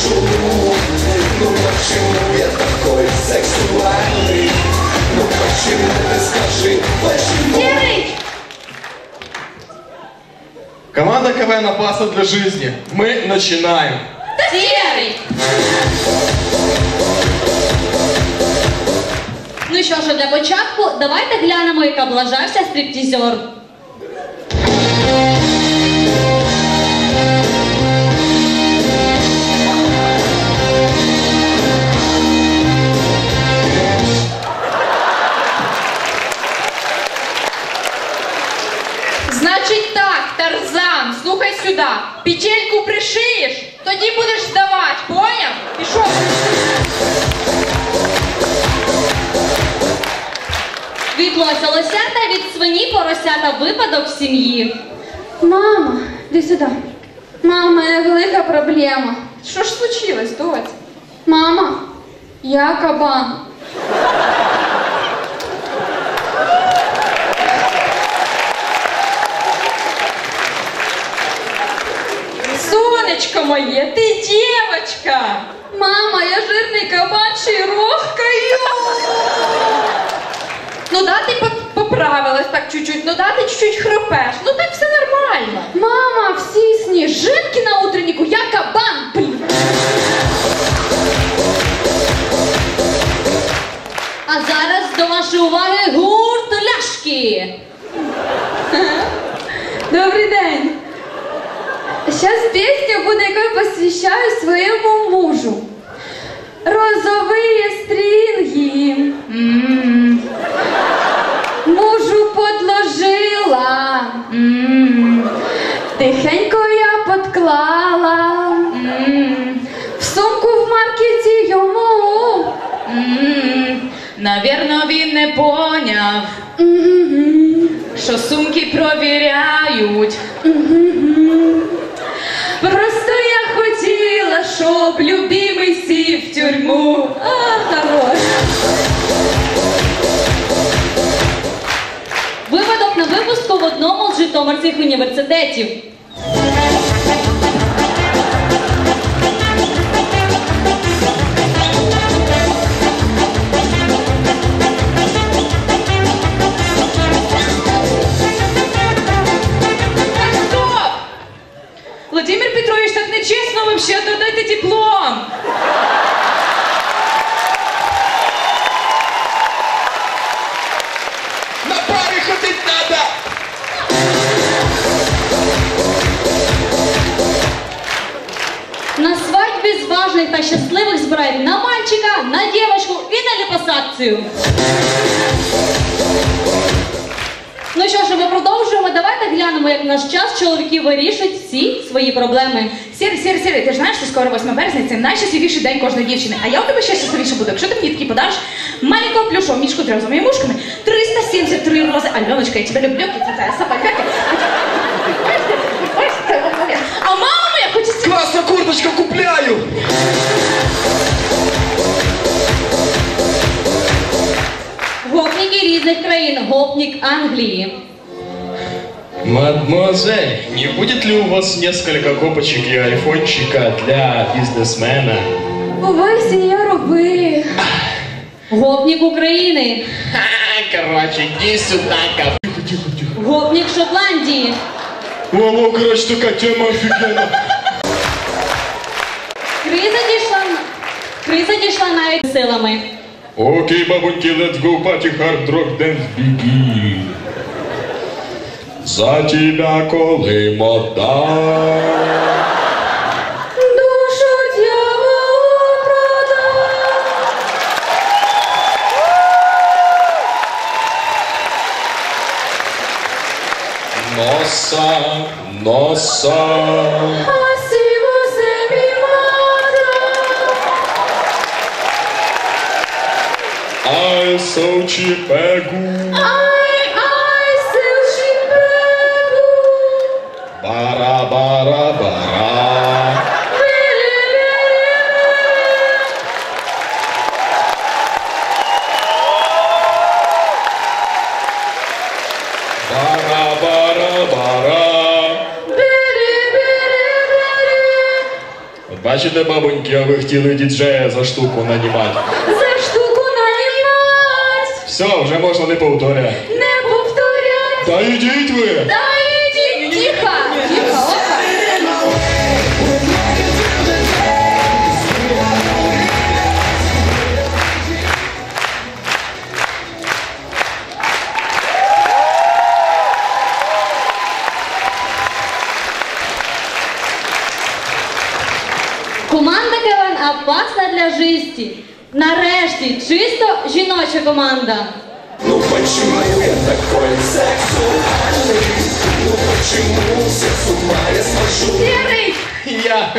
почему? Ну почему я такой сексуальный? Ну почему ты скажи, почему? Команда КВН «Опасно для жизни». Мы начинаем. Серый! Ну що ж, для початку давайте глянемо, як облажався стриптизер. Сюди. Петельку пришиєш, тоді будеш здавати, поняв? Пішов. Від лося лосята, від свині поросята випадок в сім'ї. Мама, іди сюди. Мама, мене велика проблема. Що ж случилось, доць? Мама, я кабан. Сонечко моє, ти дівочка. Мама, я жирний кабан, ще й рохкаю. Ну да, ти поправилась так чуть-чуть, ну да, ти чуть-чуть хрипеш. Ну так все нормально. Мама, всі сніжинки на утреннику, я кабан, блін. А зараз до вашої уваги гурт ляшки. Добрий день. Зараз пісня буде, яку я посвящаю своєму мужу. Розові стрінги. м, Мужу подложила. м, Тихенько я подклала. м, В сумку в маркеті йому. м Навірно, він не поняв, м, що сумки провіряють. Щоб любимий сів в тюрму. А, хорош. Випадок на випуску в одному з житомирських університетів. На та щасливих збирають на мальчика, на дівчинку і на ліпосакцію. Ну що ж, ми продовжуємо. Давайте глянемо, як в наш час чоловіки вирішують всі свої проблеми. Сірий, сірий, сірий, ти ж знаєш, що скоро 8 березня це найщасливіший день кожної дівчини. А я у тебе ще щасливіше буду. Якщо ти мені такий подариш маленького плюшого мішку з розовими мушками, 373 рози. Альоночка, я тебе люблю, я твоя собака. А мама моя хоче Классная курточка купляю! Гопніки різних країн, гопнік Англії. Мадемуазель, не будет ли у вас несколько копочек и айфончика для бизнесмена? Ой, сеньор, ви. Гопнік України, Короче, иди сюда, ка. Тихо, тихо, тихо. гопнік Шотландії, О, короче, такая тема офигенная. Криза дійшла, криза дійшла навіть силами. Окей, бабуньки, let's go party hard rock dance begin. За тебя, коли мода. Душу дьяволу Ай, сочі пегу. Ай, ай, сил шипегу. Бара, бара, бара. Бара, бара, бара. От бачите, бабоньки, а ви хотіли діджея за штуку нанімати. Все, вже можна не повторяти. Не повторяти! Та йдіть ви! Та йдіть! Тихо! Команда КВН опасна для жизни. Нарешті чисто жіноча команда. Ну почему я такой сексуальный? Ну почему всех с ума я свожу? Серый! Я.